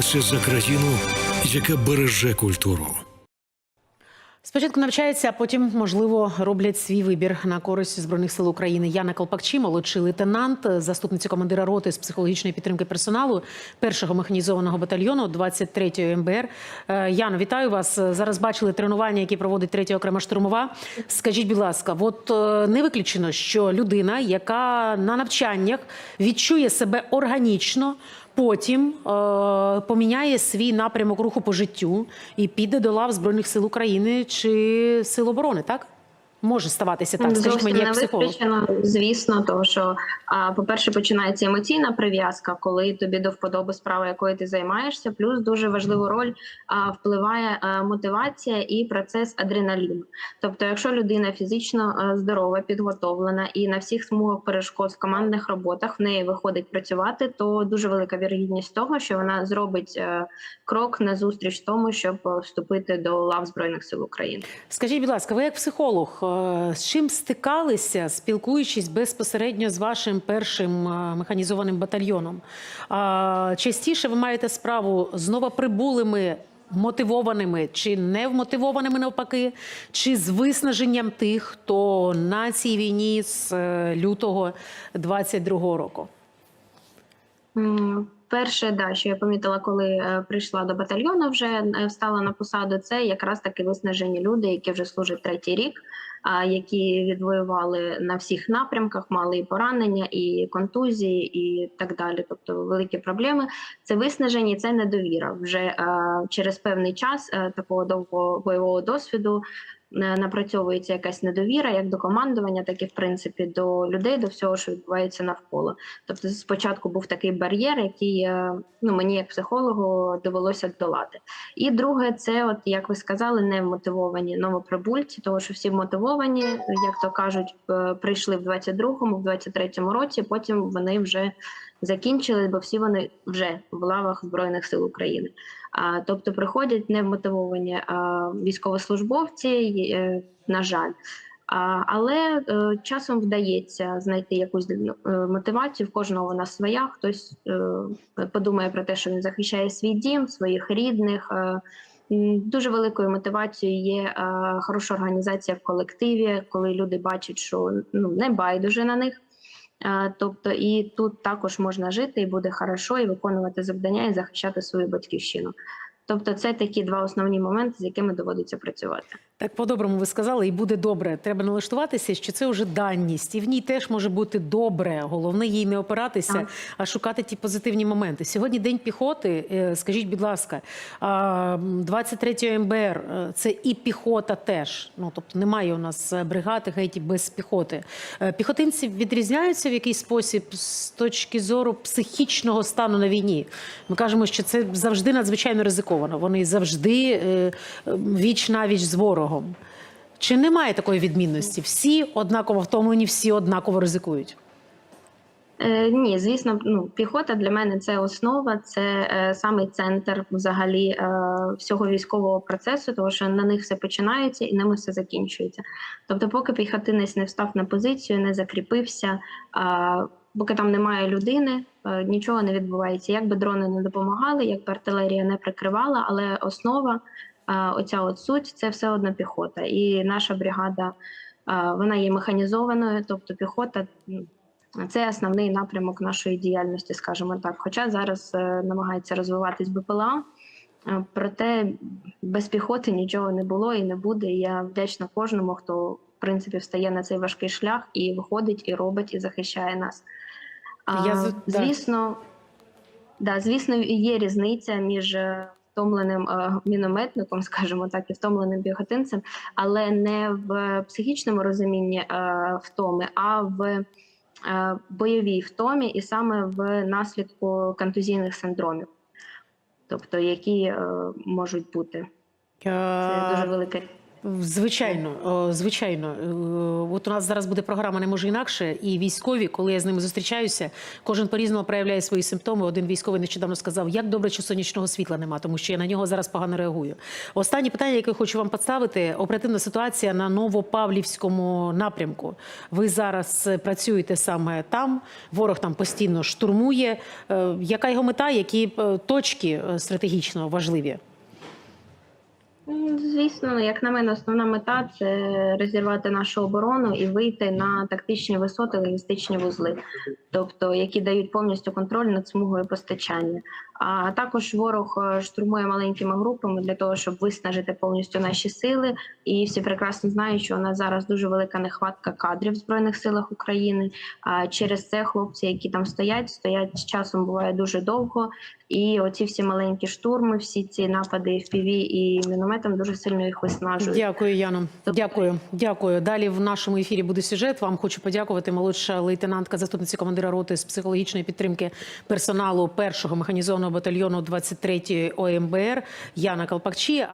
Борімося за країну, яка береже культуру. Спочатку навчаються, а потім, можливо, роблять свій вибір на користь збройних сил України. Яна Колпакчі, молодший лейтенант, заступниця командира роти з психологічної підтримки персоналу першого механізованого батальйону 23-ї МБР. Е, Яно, вітаю вас. Зараз бачили тренування, які проводить третя окрема штурмова. Скажіть, будь ласка, от е, не виключено, що людина, яка на навчаннях відчує себе органічно. Потім е, поміняє свій напрямок руху по життю і піде до лав Збройних сил України чи Сил оборони, так? Може ставатися так. Скажіть Зовсім мені, як не психолог. виключено, звісно, тому що, по-перше, починається емоційна прив'язка, коли тобі до вподоби справа, якою ти займаєшся. Плюс дуже важливу роль впливає мотивація і процес адреналіну. Тобто, якщо людина фізично здорова, підготовлена і на всіх смугах перешкод в командних роботах в неї виходить працювати, то дуже велика вірогідність того, що вона зробить е, крок на зустріч тому, щоб е, вступити до лав збройних сил України. Скажіть, будь ласка, ви як психолог, е, з чим стикалися, спілкуючись безпосередньо з вашим першим е, механізованим батальйоном? Частіше ви маєте справу з новоприбулими мотивованими чи невмотивованими навпаки, чи з виснаженням тих, хто на цій війні з е, лютого 22-го року? Перше, да, що я помітила, коли е, прийшла до батальйону, вже е, встала на посаду. Це якраз таки виснажені люди, які вже служать третій рік, які відвоювали на всіх напрямках, мали і поранення, і контузії, і так далі. Тобто великі проблеми. Це виснажені, це недовіра. Вже е, через певний час такого довгого бойового досвіду напрацьовується якась недовіра, як до командування, так і в принципі до людей, до всього, що відбувається навколо. Тобто, спочатку був такий бар'єр, який е, ну мені, як психологу, довелося долати. І друге, це, от як ви сказали, не мотивовані новоприбульці, тому що всі мотивовані, як то кажуть, е, прийшли в 22-му, в 23-му році. Потім вони вже закінчили, бо всі вони вже в лавах збройних сил України. А тобто приходять невмотивовані а, військовослужбовці, е, на жаль. Але е, часом вдається знайти якусь е, мотивацію. В кожного вона своя. Хтось подумає про те, що він захищає свій дім, своїх рідних. Дуже великою мотивацією є хороша організація в колективі, коли люди бачать, що ну не байдуже на них. Е, Тобто, і тут також можна жити, і буде хорошо, і виконувати завдання, і захищати свою батьківщину. Тобто, це такі два основні моменти, з якими доводиться працювати. Так, по-доброму ви сказали, і буде добре. Треба налаштуватися, що це вже даність, і в ній теж може бути добре. Головне їй не опиратися, Так. а шукати ті позитивні моменти. Сьогодні день піхоти. Е, Скажіть, будь ласка, 23 МБР е, це і піхота теж. Ну тобто немає у нас е, бригади геть без піхоти. Піхотинці відрізняються в якийсь спосіб з точки зору психічного стану на війні. Ми кажемо, що це завжди надзвичайно ризиковано. Вони завжди віч навіч з ворогом. Чи немає такої відмінності? Всі однаково втомлені, всі однаково ризикують. Е, ні, звісно, ну піхота для мене це основа, це е, самий центр взагалі е, всього військового процесу, тому що на них все починається і ними все закінчується. Тобто, поки піхотинець не встав на позицію, не закріпився, а, поки там немає людини, е, нічого не відбувається. Як би дрони не допомагали, як би артилерія не прикривала, але основа, е, оця от суть, це все одно піхота. І наша бригада е, вона є механізованою, тобто піхота. це основний напрямок нашої діяльності, скажімо так. Хоча зараз е, намагається розвиватись БПЛА, е, проте без піхоти нічого не було і не буде. І я вдячна кожному, хто в принципі встає на цей важкий шлях і виходить, і робить, і захищає нас. Я звісно, да, звісно, є різниця між. Втомленим е, мінометником, скажімо так, і втомленим піхотинцем, але не в психічному розумінні е, втоми, а в е, бойовій втомі, і саме в наслідку контузійних синдромів, тобто які можуть бути. Це дуже велика. Звичайно, звичайно. Е, От у нас зараз буде програма не може інакше, і військові, коли я з ними зустрічаюся, кожен по-різному проявляє свої симптоми. Один військовий нещодавно сказав, як добре, що сонячного світла нема, тому що я на нього зараз погано реагую. Останнє питання, яке хочу вам поставити: оперативна ситуація на Новопавлівському напрямку. Ви зараз е, працюєте саме там. Ворог там постійно штурмує. Е, Яка його мета? Які е, точки е, стратегічно важливі? М, Звісно, як на мене, основна мета це розірвати нашу оборону і вийти на тактичні висоти, логістичні вузли, тобто які дають повністю контроль над смугою постачання. А також ворог е, штурмує маленькими групами для того, щоб виснажити повністю наші сили. І всі прекрасно знають, що у нас зараз дуже велика нехватка кадрів в збройних силах України. А через це хлопці, які там стоять, стоять з часом буває дуже довго. І оці всі маленькі штурми, всі ці напади FPV і мінометом дуже сильно їх виснажують. Дякую, Яно. Дякую, дякую. Далі в нашому ефірі буде сюжет. Вам хочу подякувати. Молодша лейтенантка, заступниця командира роти з психологічної підтримки персоналу першого механізованого батальйону 23-ї ОМБР Яна Калпакчі.